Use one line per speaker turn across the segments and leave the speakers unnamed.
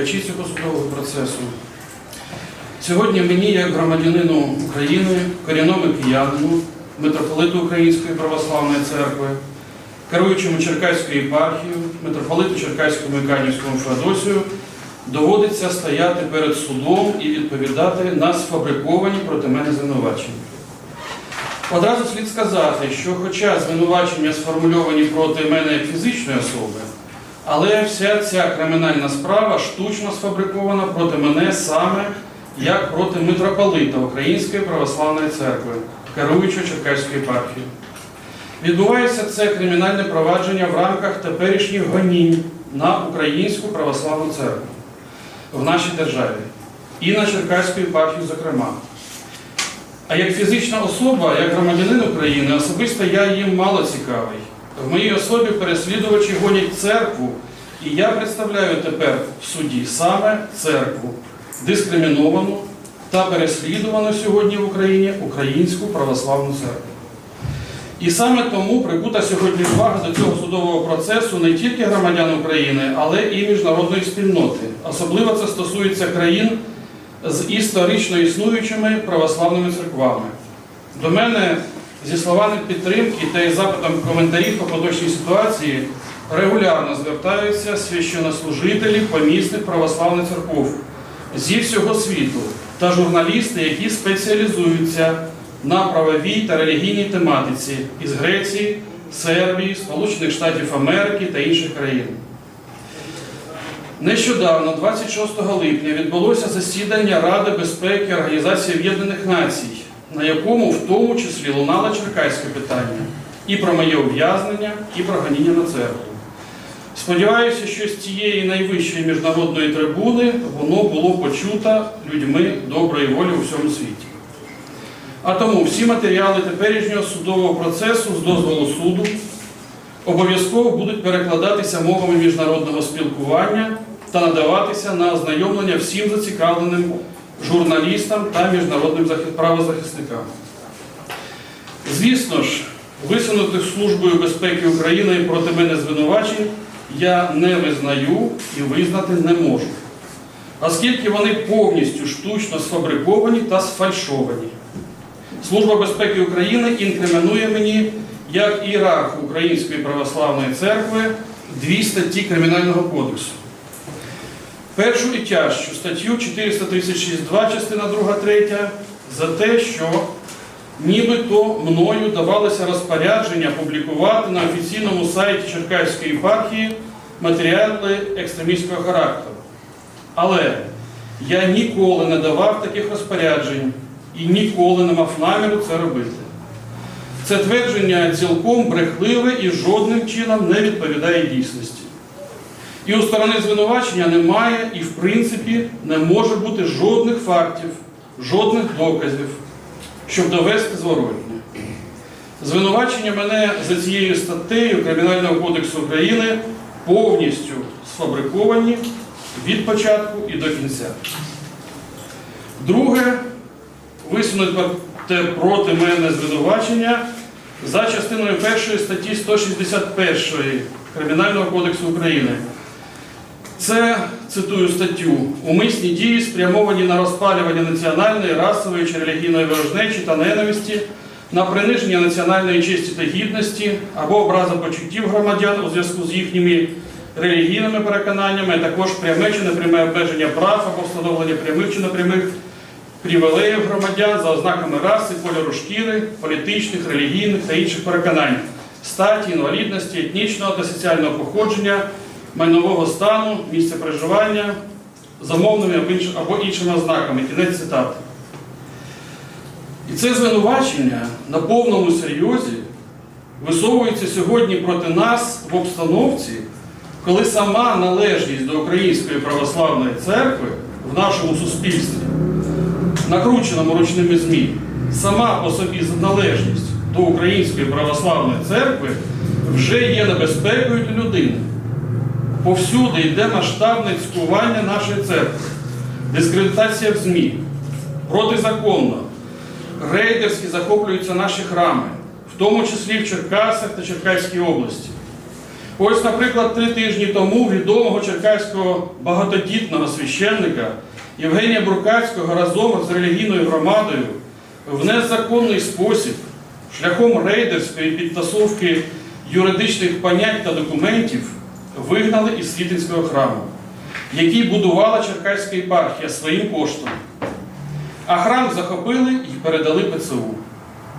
спостерігачі цього судового процесу. Сьогодні мені, як громадянину України, корінному киянину, митрополиту Української православної церкви, керуючому Черкаською єпархією, митрополиту Черкаському і Канівському Феодосію, доводиться стояти перед судом і відповідати на сфабриковані проти мене звинувачення. Одразу слід сказати, що хоча звинувачення сформульовані проти мене як фізичної особи, але вся ця кримінальна справа штучно сфабрикована проти мене саме як проти митрополита Української православної церкви, керуючого Черкаською єпархією. Відбувається це кримінальне провадження в рамках теперішніх гонінь на Українську православну церкву в нашій державі і на Черкаську єпархію, зокрема. А як фізична особа, як громадянин України, особисто я їм мало цікавий. В моїй особі переслідувачі гонять церкву, і я представляю тепер в суді саме церкву, дискриміновану та переслідувану сьогодні в Україні Українську православну церкву. І саме тому прикута сьогодні увага до цього судового процесу не тільки громадян України, але і міжнародної спільноти. Особливо це стосується країн з історично існуючими православними церквами. До мене зі словами підтримки та із запитом коментарів по поточній ситуації регулярно звертаються священнослужителі помісних православних церков зі всього світу та журналісти, які спеціалізуються на правовій та релігійній тематиці із Греції, Сербії, Сполучених Штатів Америки та інших країн. Нещодавно, 26 липня, відбулося засідання Ради безпеки Організації Об'єднаних Націй, на якому в тому числі лунало черкаське питання і про моє ув'язнення, і про гоніння на церкву. Сподіваюся, що з цієї найвищої міжнародної трибуни воно було почуто людьми доброї волі у всьому світі. А тому всі матеріали теперішнього судового процесу з дозволу суду обов'язково будуть перекладатися мовами міжнародного спілкування та надаватися на ознайомлення всім зацікавленим журналістам та міжнародним правозахисникам. Звісно ж, висунутих Службою безпеки України проти мене звинувачень я не визнаю і визнати не можу, оскільки вони повністю штучно сфабриковані та сфальшовані. Служба безпеки України інкримінує мені як ієрарху Української православної церкви дві статті Кримінального кодексу. Першу і тяжчу статтю 436.2, частина 2, 3, за те, що нібито мною давалося розпорядження публікувати на офіційному сайті Черкаської єпархії матеріали екстремістського характеру. Але я ніколи не давав таких розпоряджень і ніколи не мав наміру це робити. Це твердження цілком брехливе і жодним чином не відповідає дійсності. І у сторони звинувачення немає і, в принципі, не може бути жодних фактів, жодних доказів, щоб довести зворотне. Звинувачення мене за цією статтею Кримінального кодексу України повністю сфабриковані від початку і до кінця. Друге, висунуте проти мене звинувачення за частиною першої статті 161 Кримінального кодексу України. Це, цитую статтю, умисні дії спрямовані на розпалювання національної, расової чи релігійної ворожнечі та ненависті, на приниження національної честі та гідності або образа почуттів громадян у зв'язку з їхніми релігійними переконаннями, а також пряме чи непряме обмеження прав або встановлення прямих чи непрямих привілеїв громадян за ознаками раси, кольору шкіри, політичних, релігійних та інших переконань, статі, інвалідності, етнічного та соціального походження, майнового стану, місця проживання, замовними або іншими ознаками. Кінець цитати. І це звинувачення на повному серйозі висовується сьогодні проти нас в обстановці, коли сама належність до Української православної церкви в нашому суспільстві, накрученому ручними ЗМІ, сама по собі належність до Української православної церкви вже є небезпекою для людини. Повсюди йде масштабне цькування нашої церкви, дискредитація в ЗМІ, протизаконно, рейдерськи захоплюються наші храми, в тому числі в Черкасах та Черкаській області. Ось, наприклад, три тижні тому відомого черкаського багатодітного священника Євгенія Буркацького разом з релігійною громадою в незаконний спосіб, шляхом рейдерської підтасовки юридичних понять та документів, вигнали із Світинського храму, який будувала Черкаська єпархія своїм коштом. А храм захопили і передали ПЦУ.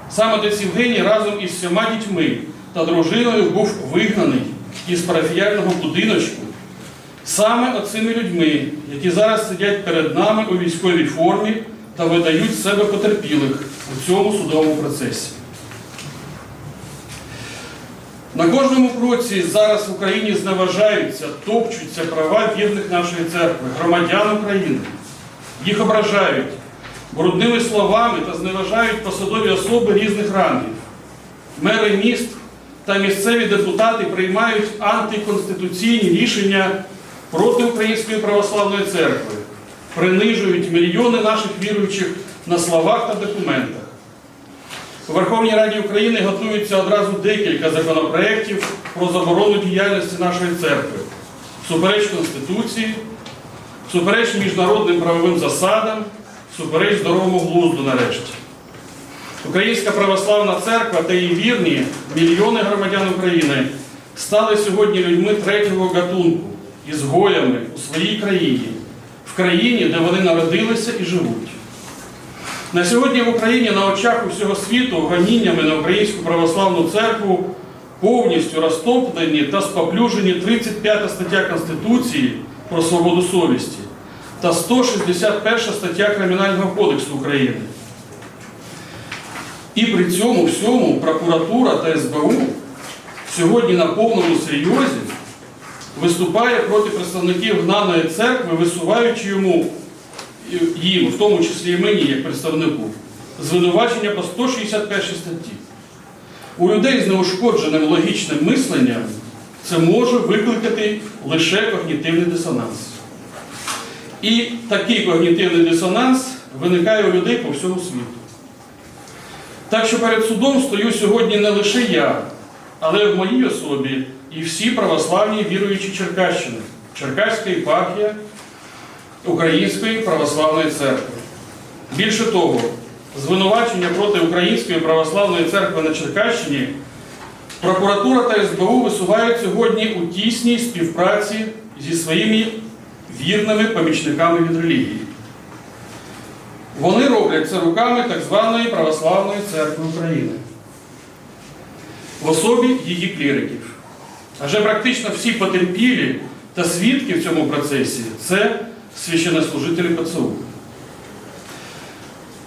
Саме отець Євгеній разом із всіма дітьми та дружиною був вигнаний із парафіяльного будиночку саме оцими людьми, які зараз сидять перед нами у військовій формі та видають себе потерпілих у цьому судовому процесі. На кожному кроці зараз в Україні зневажаються, топчуться права вірних нашої церкви, громадян України. Їх ображають брудними словами та зневажають посадові особи різних рангів. Мери міст та місцеві депутати приймають антиконституційні рішення проти Української православної церкви, принижують мільйони наших віруючих на словах та документах. У Верховній Раді України готується одразу декілька законопроєктів про заборону діяльності нашої церкви, всупереч Конституції, всупереч міжнародним правовим засадам, всупереч здоровому глузду нарешті. Українська православна церква та її вірні мільйони громадян України стали сьогодні людьми третього гатунку, ізгоями у своїй країні, в країні, де вони народилися і живуть. На сьогодні в Україні на очах усього світу гоніннями на українську православну церкву повністю розтоплені та споплюжені 35 стаття Конституції про свободу совісті та 161 стаття Кримінального кодексу України. І при цьому всьому прокуратура та СБУ сьогодні на повному серйозі виступає проти представників гнаної церкви, висуваючи йому їм, в тому числі і мені, як представнику, звинувачення по 161 статті. У людей з неушкодженим логічним мисленням це може викликати лише когнітивний дисонанс. І такий когнітивний дисонанс виникає у людей по всьому світу. Так що перед судом стою сьогодні не лише я, але в моїй особі і всі православні віруючі Черкащини, Черкаська єпархія Української православної церкви. Більше того, звинувачення проти Української православної церкви на Черкащині прокуратура та СБУ висувають сьогодні у тісній співпраці зі своїми вірними помічниками від релігії. Вони роблять це руками так званої Православної церкви України в особі її кліриків. Адже практично всі потерпілі та свідки в цьому процесі це священнослужителі ПЦУ.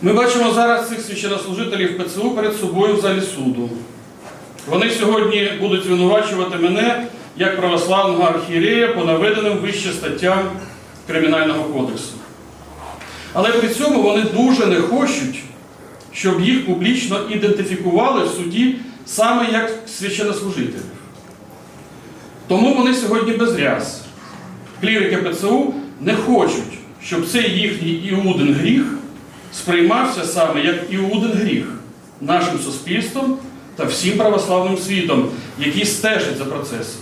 Ми бачимо зараз цих священнослужителів ПЦУ перед собою в залі суду. Вони сьогодні будуть звинувачувати мене як православного архієрея по наведеним вище статтям Кримінального кодексу. Але при цьому вони дуже не хочуть, щоб їх публічно ідентифікували в суді саме як священнослужителів. Тому вони сьогодні без ряс. Клірики ПЦУ не хочуть, щоб цей їхній іудин гріх сприймався саме як іудин гріх нашим суспільством та всім православним світом, які стежать за процесом.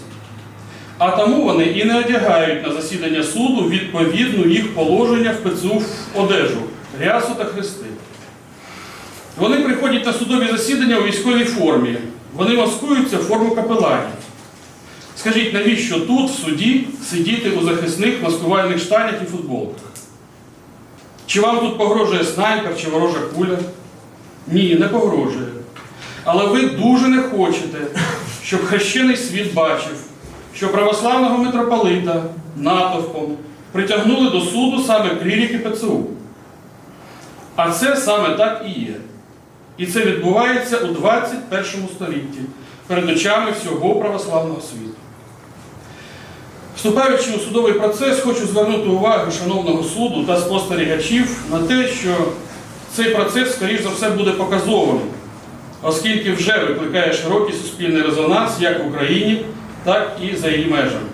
А тому вони і не одягають на засідання суду відповідну їх положення в ПЦУ в одежу, рясу та хрести. Вони приходять на судові засідання у військовій формі. Вони маскуються в форму капеланів. Скажіть, навіщо тут, в суді, сидіти у захисних маскувальних штанях і футболках? Чи вам тут погрожує снайпер чи ворожа куля? Ні, не погрожує. Але ви дуже не хочете, щоб хрещений світ бачив, що православного митрополита натовпом притягнули до суду саме клірики ПЦУ. А це саме так і є. І це відбувається у 21 столітті перед очами всього православного світу. Вступаючи у судовий процес, хочу звернути увагу шановного суду та спостерігачів на те, що цей процес, скоріш за все, буде показовим, оскільки вже викликає широкий суспільний резонанс як в Україні, так і за її межами.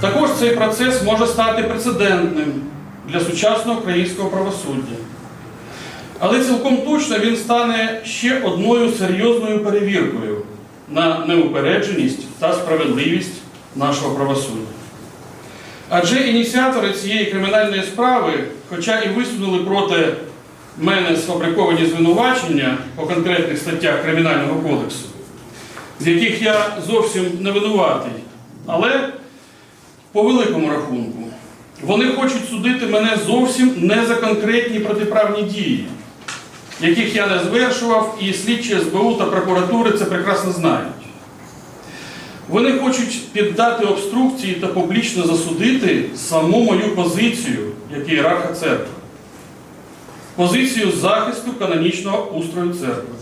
Також цей процес може стати прецедентним для сучасного українського правосуддя. Але цілком точно він стане ще одною серйозною перевіркою на неупередженість та справедливість нашого правосуддя. Адже ініціатори цієї кримінальної справи, хоча і висунули проти мене сфабриковані звинувачення по конкретних статтях Кримінального кодексу, з яких я зовсім не винуватий, але по великому рахунку, вони хочуть судити мене зовсім не за конкретні протиправні дії, яких я не звершував, і слідчі СБУ та прокуратури це прекрасно знають. Вони хочуть піддати обструкції та публічно засудити саму мою позицію як ієрарха церкви, позицію захисту канонічного устрою церкви,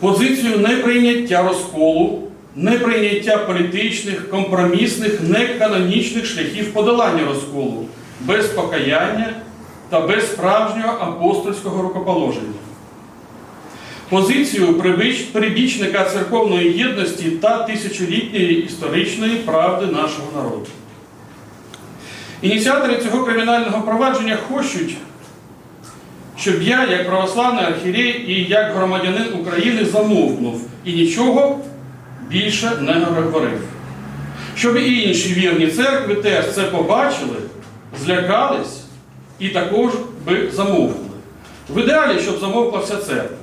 позицію неприйняття розколу, неприйняття політичних, компромісних, неканонічних шляхів подолання розколу без покаяння та без справжнього апостольського рукоположення позицію прибічника церковної єдності та тисячолітньої історичної правди нашого народу. Ініціатори цього кримінального провадження хочуть, щоб я, як православний архірей і як громадянин України, замовкнув і нічого більше не говорив. Щоб і інші вірні церкви теж це побачили, злякались і також би замовкли. В ідеалі, щоб замовкла вся церква.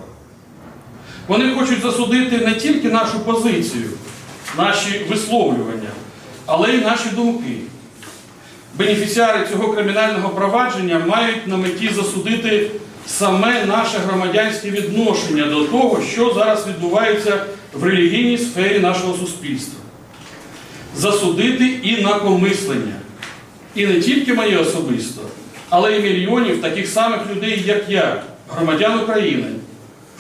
Вони хочуть засудити не тільки нашу позицію, наші висловлювання, але й наші думки. Бенефіціари цього кримінального провадження мають на меті засудити саме наше громадянське відношення до того, що зараз відбувається в релігійній сфері нашого суспільства. Засудити інакомислення. І не тільки моє особисто, але й мільйонів таких самих людей, як я, громадян України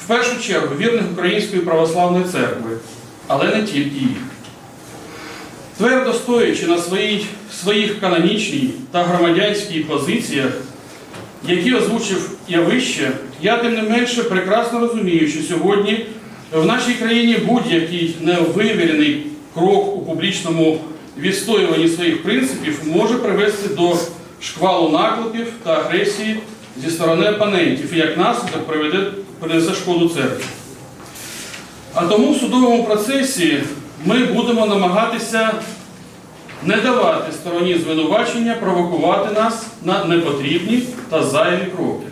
в першу чергу вірних Української православної церкви, але не тільки їх. Твердо стоячи на своїй, своїх канонічній та громадянській позиціях, які озвучив я вище, я тим не менше прекрасно розумію, що сьогодні в нашій країні будь-який невивірений крок у публічному відстоюванні своїх принципів може привести до шквалу наклепів та агресії зі сторони опонентів і як наслідок приведе, принесе шкоду церкві. А тому в судовому процесі ми будемо намагатися не давати стороні звинувачення провокувати нас на непотрібні та зайві кроки.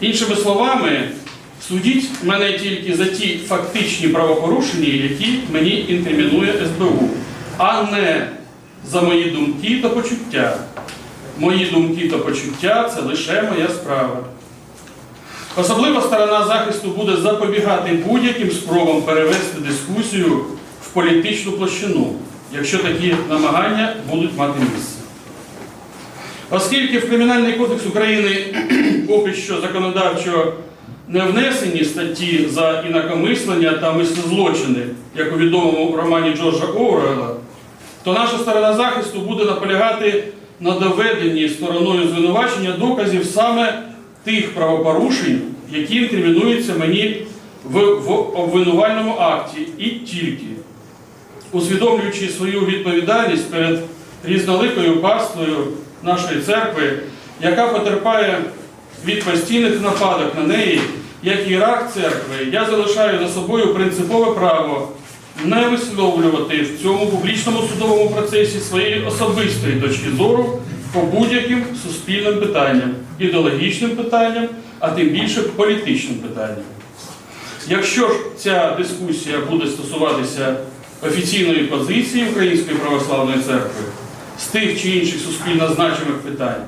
Іншими словами, судіть мене тільки за ті фактичні правопорушення, які мені інкримінує СБУ, а не за мої думки та почуття. Мої думки та почуття це лише моя справа. Особлива сторона захисту буде запобігати будь-яким спробам перевести дискусію в політичну площину, якщо такі намагання будуть мати місце. Оскільки в Кримінальний кодекс України поки що законодавчо не внесені статті за інакомислення та мислезлочини, як у відомому романі Джорджа Оуелла, то наша сторона захисту буде наполягати на доведенні стороною звинувачення доказів саме тих правопорушень, які інкримінуються мені в, в обвинувальному акті, і тільки. Усвідомлюючи свою відповідальність перед різноликою паствою нашої церкви, яка потерпає від постійних нападок на неї, як ієрарх церкви, я залишаю за собою принципове право не висловлювати в цьому публічному судовому процесі своєї особистої точки зору по будь-яким суспільним питанням, ідеологічним питанням, а тим більше політичним питанням. Якщо ж ця дискусія буде стосуватися офіційної позиції Української православної церкви з тих чи інших суспільно значимих питань,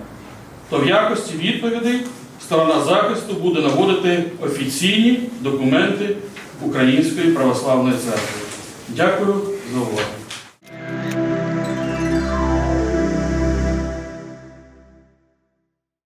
то в якості відповідей сторона захисту буде наводити офіційні документи Української православної церкви. Дякую за увагу.